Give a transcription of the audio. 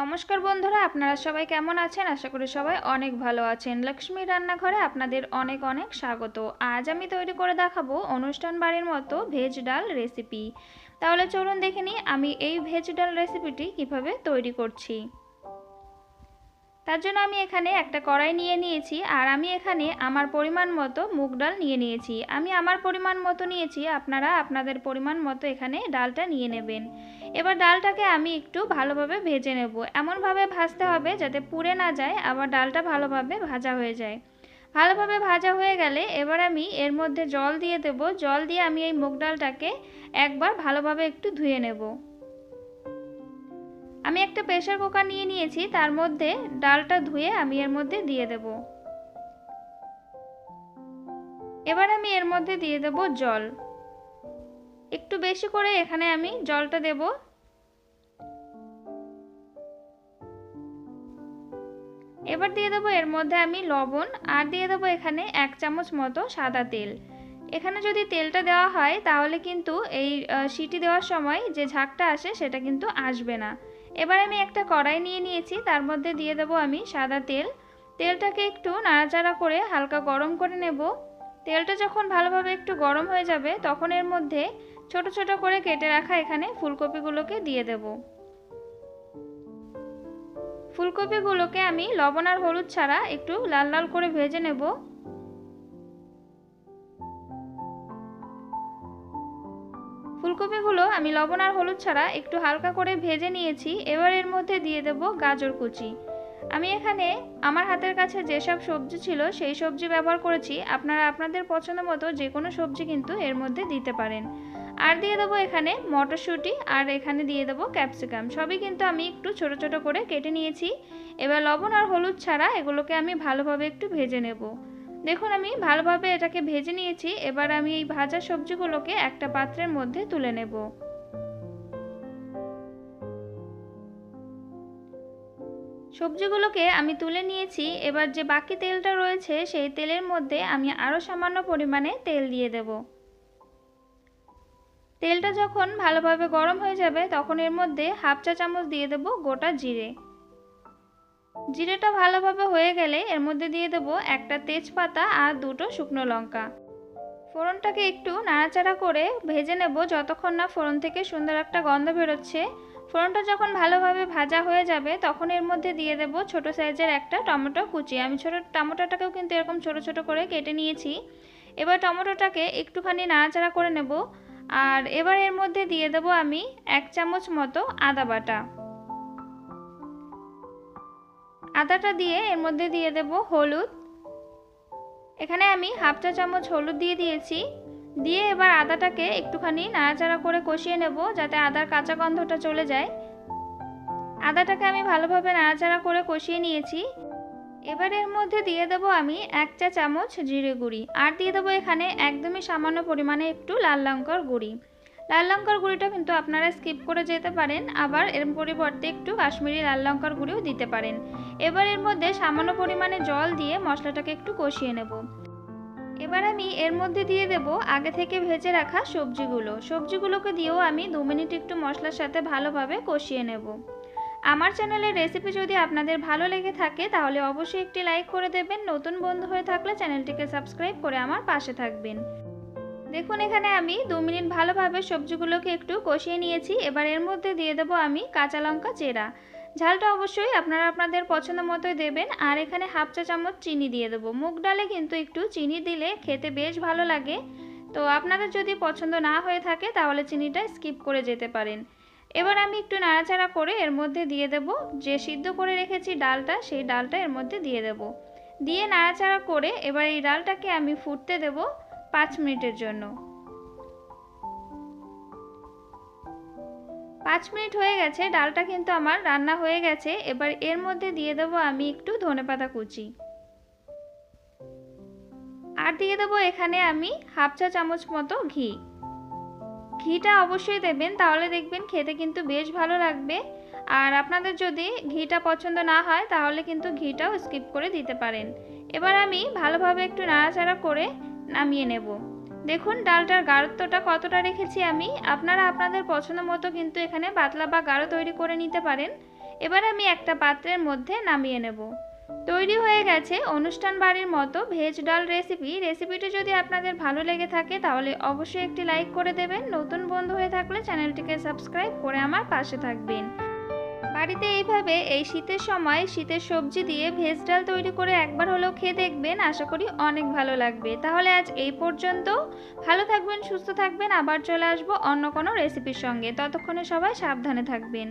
নমস্কার বন্ধুরা, আপনারা সবাই কেমন আছেন? আশা করি সবাই অনেক ভালো আছেন। লক্ষ্মী রান্নাঘরে আপনাদের অনেক অনেক স্বাগত। আজ আমি তৈরি করে দেখাবো অনুষ্ঠান বাড়ির মতো ভেজ ডাল রেসিপি তাহলে চলুন দেখে নিই আমি এই ভেজ ডাল রেসিপিটি কীভাবে তৈরি করছি। তার জন্য আমি এখানে একটা কড়াই নিয়ে নিয়েছি আর আমি এখানে আমার পরিমাণ মতো মুগ ডাল নিয়ে নিয়েছি। আমি আমার পরিমাণ মতো নিয়েছি, আপনারা আপনাদের পরিমাণ মতো এখানে ডালটা নিয়ে নেবেন। এবার ডালটাকে আমি একটু ভালোভাবে ভেজে নেব। এমনভাবে ভাজতে হবে যাতে পুড়ে না যায়, আবার ডালটা ভালোভাবে ভাজা হয়ে যায়। ভালোভাবে ভাজা হয়ে গেলে এবার আমি এর মধ্যে জল দিয়ে দেব। জল দিয়ে আমি এই মুগ ডালটাকে একবার ভালোভাবে একটু ধুয়ে নেব। আমি একটা প্রেশার কুকার নিয়ে নিয়েছি, তার মধ্যে ডালটা ধুয়ে আমি এর মধ্যে দিয়ে দেব। এবার আমি এর মধ্যে দিয়ে দেব জল। একটু বেশি করে এখানে আমি জলটা দেব। এবার দিয়ে দেবো এর মধ্যে আমি লবণ, আর দিয়ে দেবো এখানে এক চামচ মতো সাদা তেল। এখানে যদি তেলটা দেওয়া হয়, তাহলে কিন্তু এই সিটি দেওয়ার সময় যে ঝাঁকটা আসে, সেটা কিন্তু আসবে না। এবার আমি একটা কড়াই নিয়ে নিয়েছি, তার মধ্যে দিয়ে দেবো আমি সাদা তেল। তেলটাকে একটু নাড়াচাড়া করে হালকা গরম করে নেব। তেলটা যখন ভালোভাবে একটু গরম হয়ে যাবে, তখন এর মধ্যে ছোট ছোট করে কেটে রাখা এখানে ফুলকপিগুলোকে দিয়ে দেব। ফুলকপিগুলোকে আমি লবণ আর হলুদ ছাড়া একটু লাল লাল করে ভেজে নেব। ফুলকপিগুলো আমি লবণ আর হলুদ ছাড়া একটু হালকা করে ভেজে নিয়েছি। এবার এর মধ্যে দিয়ে দেব গাজর কুচি। আমি এখানে আমার হাতের কাছে যেসব সবজি ছিল সেই সবজি ব্যবহার করেছি। আপনারা আপনাদের পছন্দ মতো যে কোনো সবজি কিন্তু এর মধ্যে দিতে পারেন। আর দিয়ে দেবো এখানে মটরশুঁটি আর এখানে দিয়ে দেবো ক্যাপসিকাম। সবই কিন্তু আমি একটু ছোট ছোট করে কেটে নিয়েছি। এবার লবণ আর হলুদ ছাড়া এগুলোকে আমি ভালোভাবে একটু ভেজে নেব। দেখুন, আমি ভালোভাবে এটাকে ভেজে নিয়েছি। এবার আমি এই ভাজা সবজিগুলোকে একটা পাত্রের মধ্যে তুলে নেব। সবজিগুলোকে আমি তুলে নিয়েছি। এবার যে বাকি তেলটা রয়েছে, সেই তেলের মধ্যে আমি আরও সামান্য পরিমাণে তেল দিয়ে দেব। তেলটা যখন ভালোভাবে গরম হয়ে যাবে, তখন এর মধ্যে হাফ চা চামচ দিয়ে দেব গোটা জিরে। জিরেটা ভালোভাবে হয়ে গেলে এর মধ্যে দিয়ে দেব একটা তেজপাতা আর দুটো শুকনো লঙ্কা। ফোড়নটাকে একটু নাড়াচাড়া করে ভেজে নেব যতক্ষণ না ফোড়ন থেকে সুন্দর একটা গন্ধ বেরোচ্ছে। ফোড়নটা যখন ভালোভাবে ভাজা হয়ে যাবে তখন এর মধ্যে দিয়ে দেব ছোট সাইজের একটা টমেটো কুচি। আমি ছোট টমেটোটাকেও কিন্তু এরকম ছোট ছোট করে কেটে নিয়েছি। এবার টমেটোটাকে একটুখানি নাড়াচাড়া করে নেব। আর এবার এর মধ্যে দিয়ে দেব আমি এক চামচ মতো আদা বাটা। আদাটা দিয়ে এর মধ্যে দিয়ে দেব হলুদ। এখানে আমি হাফ চা চামচ হলুদ দিয়ে দিয়েছি। দিয়ে এবার আদাটাকে একটুখানি নাড়াচাড়া করে কষিয়ে নেব যাতে আদার কাঁচা গন্ধটা চলে যায়। আদাটাকে আমি ভালোভাবে নাড়াচাড়া করে কষিয়ে নিয়েছি। এবার এর মধ্যে দিয়ে দেব আমি এক চা চামচ জিরে গুঁড়ি। আর দিয়ে দেবো এখানে একদমই সামান্য পরিমাণে একটু লাল লঙ্কার গুঁড়ি। লাল লঙ্কার গুঁড়িটা কিন্তু আপনারা স্কিপ করে যেতে পারেন। আবার এর পরিবর্তে একটু কাশ্মীরি লাল লঙ্কার গুঁড়িও দিতে পারেন। এবার এর মধ্যে সামান্য পরিমাণে জল দিয়ে মশলাটাকে একটু কষিয়ে নেব। এবার আমি এর মধ্যে দিয়ে দেব আগে থেকে ভেজে রাখা সবজিগুলো। সবজিগুলোকে দিয়েও আমি দু মিনিট একটু মশলার সাথে ভালোভাবে কষিয়ে নেব। আমার চ্যানেলের রেসিপি যদি আপনাদের ভালো লেগে থাকে, তাহলে অবশ্যই একটি লাইক করে দেবেন। নতুন বন্ধু হয়ে থাকলে চ্যানেলটিকে সাবস্ক্রাইব করে আমার পাশে থাকবেন। দেখুন, এখানে আমি দু মিনিট ভালোভাবে সবজিগুলোকে একটু কষিয়ে নিয়েছি। এবার এর মধ্যে দিয়ে দেবো আমি কাঁচা লঙ্কা চেরা। ঝালটা অবশ্যই আপনারা আপনাদের পছন্দ মতোই দেবেন। আর এখানে হাফ চা চামচ চিনি দিয়ে দেবো। মুগ ডালে কিন্তু একটু চিনি দিলে খেতে বেশ ভালো লাগে। তো আপনাদের যদি পছন্দ না হয়ে থাকে, তাহলে চিনিটা স্কিপ করে যেতে পারেন। এবার আমি একটু নাড়াচাড়া করে এর মধ্যে দিয়ে দেব যে সিদ্ধ করে রেখেছি ডালটা, সেই ডালটা এর মধ্যে দিয়ে দেব। দিয়ে নাড়াচাড়া করে এবার এই ডালটাকে আমি ফুটতে দেব। পাঁচ মিনিটের জন্য। পাঁচ মিনিট হয়ে গেছে, ডালটা কিন্তু আমার রান্না হয়ে গেছে। এবার এর মধ্যে দিয়ে দেব আমি একটু ধনেপাতা কুচি। আর দিয়ে দেবো এখানে আমি হাফ চা চামচ মতো ঘি। ঘিটা অবশ্যই দেবেন, তাহলে দেখবেন খেতে কিন্তু বেশ ভালো লাগবে। আর আপনাদের যদি ঘিটা পছন্দ না হয়, তাহলে কিন্তু ঘিটাও স্কিপ করে দিতে পারেন। এবার আমি ভালোভাবে একটু নাড়াচাড়া করে নামিয়ে নেব। দেখুন, ডালটার গাঢ়ত্বটা কতটা রেখেছি আমি। আপনারা আপনাদের পছন্দ মতো কিন্তু এখানে পাতলা বা গাঢ় তৈরি করে নিতে পারেন। এবার আমি একটা পাত্রের মধ্যে নামিয়ে নেব। তৈরি হয়ে গেছে অনুষ্ঠান বাড়ির মতো ভেজ ডাল রেসিপি। রেসিপিটি যদি আপনাদের ভালো লেগে থাকে, তাহলে অবশ্যই একটি লাইক করে দেবেন। নতুন বন্ধু হয়ে থাকলে চ্যানেলটিকে সাবস্ক্রাইব করে আমার পাশে থাকবেন। বাড়িতে এইভাবে এই শীতের সময় শীতের সবজি দিয়ে ভেজ ডাল তৈরি করে একবার হলেও খেয়ে দেখবেন, আশা করি অনেক ভালো লাগবে। তাহলে আজ এই পর্যন্ত। ভালো থাকবেন, সুস্থ থাকবেন, আবার চলে আসব অন্য কোনো রেসিপির সঙ্গে। ততক্ষণে সবাই সাবধানে থাকবেন।